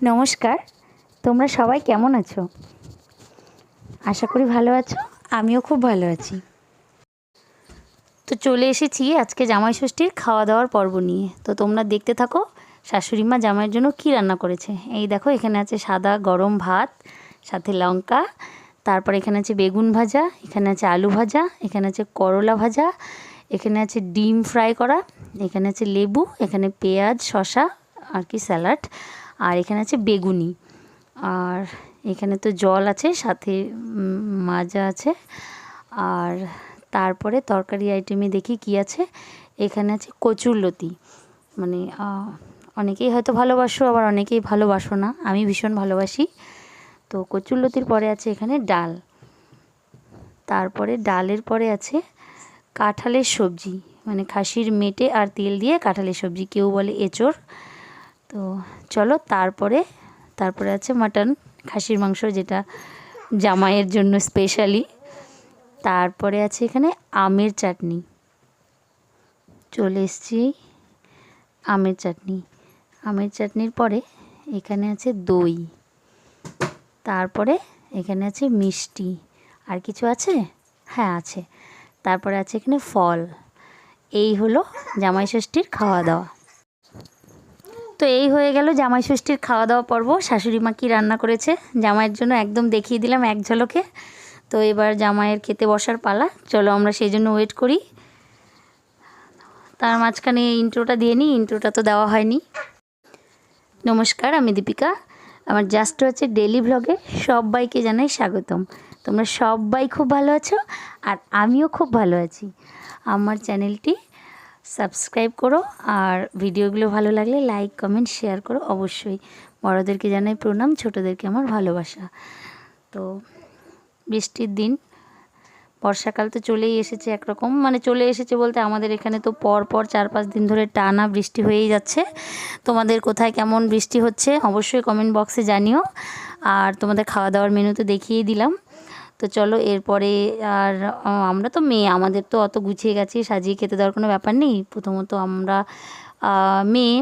নমস্কার, তোমরা সবাই কেমন আছো? আশা করি ভালো আছো, আমিও খুব ভালো আছি। তো চলে এসেছি আজকে জামাই ষষ্ঠীর খাওয়া দাওয়ার পর্ব নিয়ে। তো তোমরা দেখতে থাকো, শাশুড়ি মা জামাইয়ের জন্য কী রান্না করেছে। এই দেখো, এখানে আছে সাদা গরম ভাত, সাথে লঙ্কা, তারপর এখানে আছে বেগুন ভাজা, এখানে আছে আলু ভাজা, এখানে আছে করলা ভাজা, এখানে আছে ডিম ফ্রাই করা, এখানে আছে লেবু, এখানে পেঁয়াজ, শসা, আর কি স্যালাড। আর এখানে আছে বেগুনি। আর এখানে তো জল আছে, সাথে মাজা আছে। আর তারপরে তরকারি আইটেমে দেখি কি আছে। এখানে আছে কচুরলতি মানে অনেকেই হয়তো ভালোবাসো, আবার অনেকেই ভালোবাসো না। আমি ভীষণ ভালোবাসি। তো কচুরলতির পরে আছে এখানে ডাল। তারপরে ডালের পরে আছে কাঁঠালের সবজি। মানে খাসির মেটে আর তেল দিয়ে কাঁঠালের সবজি। কেউ বলে এঁচড়। তো চলো তারপরে তারপরে আছে মাটন খাসির মাংস যেটা জামাইয়ের জন্য স্পেশালি তারপরে আছে এখানে আমের চাটনি। চলে এসছি আমের চাটনি। আমের চাটনির পরে এখানে আছে দই। তারপরে এখানে আছে মিষ্টি। আর কিছু আছে? হ্যাঁ আছে। তারপরে আছে এখানে ফল। এই হলো জামাই ষষ্ঠীর খাওয়া দাওয়া। তো এই হয়ে গেল জামাই ষষ্ঠীর খাওয়া দাওয়া পর্ব। শাশুড়ি মা কী রান্না করেছে জামাইয়ের জন্য একদম দেখিয়ে দিলাম এক ঝলকে। তো এবার জামাইয়ের খেতে বসার পালা। চলো আমরা সেই জন্য ওয়েট করি। তার মাঝখানে ইন্ট্রোটা দিয়ে নিই। ইন্ট্রোটা তো দেওয়া হয়নি। নমস্কার, আমি দীপিকা। আমার জাস্ট হচ্ছে ডেলি ভ্লগে সবাইকে জানাই স্বাগতম। তোমরা সবাই খুব ভালো আছো আর আমিও খুব ভালো আছি। আমার চ্যানেলটি সাবস্ক্রাইব করো আর ভিডিওগুলো ভালো লাগলে লাইক, কমেন্ট, শেয়ার করো অবশ্যই। বড়োদেরকে জানাই প্রণাম, ছোটোদেরকে আমার ভালোবাসা। তো বৃষ্টির দিন, বর্ষাকাল তো চলেই এসেছে একরকম। মানে চলে এসেছে বলতে আমাদের এখানে তো পর পর চার পাঁচ দিন ধরে টানা বৃষ্টি হয়েই যাচ্ছে। তোমাদের কোথায় কেমন বৃষ্টি হচ্ছে অবশ্যই কমেন্ট বক্সে জানিও। আর তোমাদের খাওয়া দাওয়ার মেনু তো দেখিয়ে দিলাম। তো চলো এরপরে আর আমরা তো মেয়ে, আমাদের তো অত গুছিয়ে গেছে সাজিয়ে খেতে দেওয়ার কোনো ব্যাপার নেই। প্রথমত আমরা মেয়ে,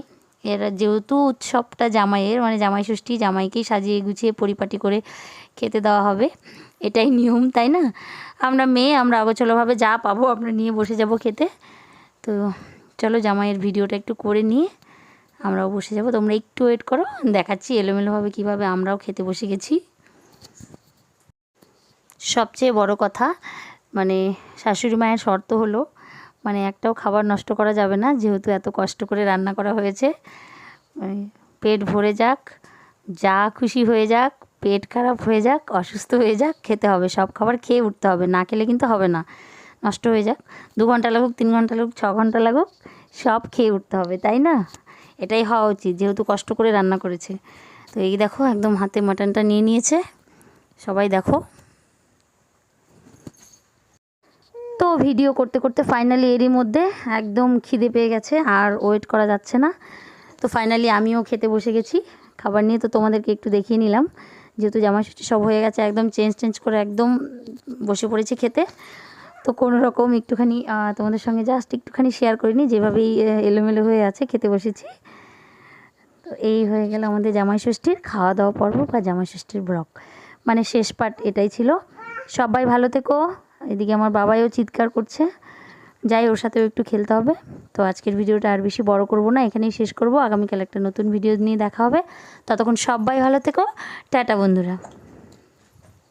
এর যেহেতু উৎসবটা জামাইয়ের মানে জামাই ষষ্ঠী, জামাইকেই সাজিয়ে গুছিয়ে পরিপাটি করে খেতে দেওয়া হবে। এটাই নিয়ম, তাই না? আমরা মেয়ে, আমরা অগোছলোভাবে যা পাবো আমরা নিয়ে বসে যাব খেতে। তো চলো জামাইয়ের ভিডিওটা একটু করে নিয়ে আমরাও বসে যাব। তোমরা একটু ওয়েট করো, দেখাচ্ছি এলোমেলোভাবে কীভাবে আমরাও খেতে বসে গেছি। সবচেয়ে বড় কথা মানে শাশুড়ি মায়ের শর্ত হলো মানে একটাও খাবার নষ্ট করা যাবে না, যেহেতু এত কষ্ট করে রান্না করা হয়েছে। পেট ভরে যাক, যা খুশি হয়ে যাক, পেট খারাপ হয়ে যাক, অসুস্থ হয়ে যাক, খেতে হবে। সব খাবার খেয়ে উঠতে হবে, না খেলে কিন্তু হবে না। নষ্ট হয়ে যাক, দু ঘণ্টা লাগুক, তিন ঘণ্টা লাগুক, ছ ঘণ্টা লাগুক, সব খেয়ে উঠতে হবে, তাই না? এটাই হওয়া উচিত, যেহেতু কষ্ট করে রান্না করেছে। তো এই দেখো, একদম হাতে মাটনটা নিয়ে নিয়েছে। সবাই দেখো। তো ভিডিও করতে করতে ফাইনালি এরই মধ্যে একদম খিদে পেয়ে গেছে, আর ওয়েট করা যাচ্ছে না। তো ফাইনালি আমিও খেতে বসে গেছি খাবার নিয়ে, তো তোমাদেরকে একটু দেখিয়ে নিলাম। যেহেতু জামা ষষ্ঠী সব হয়ে গেছে, একদম চেঞ্জ চেঞ্জ করে একদম বসে পড়েছি খেতে। তো কোনো রকম একটুখানি তোমাদের সঙ্গে জাস্ট একটুখানি শেয়ার করিনি, যেভাবেই এলোমেলো হয়ে আছে, খেতে বসেছি। তো এই হয়ে গেল আমাদের জামাই ষষ্ঠীর খাওয়া দাওয়া পর্ব বা জামাই ষষ্ঠীর মানে শেষ পার্ট এটাই ছিল। সবাই ভালো থেকো। এদিকে আমার বাবাইও চিৎকার করছে। যাই, ওর সাথেও একটু খেলতে হবে। তো আজকের ভিডিওটা আর বেশি বড় করব না, এখানেই শেষ করব। আগামীকাল একটা নতুন ভিডিও নিয়ে দেখা হবে। ততক্ষণ সবাই ভালো থেকো। টাটা বন্ধুরা।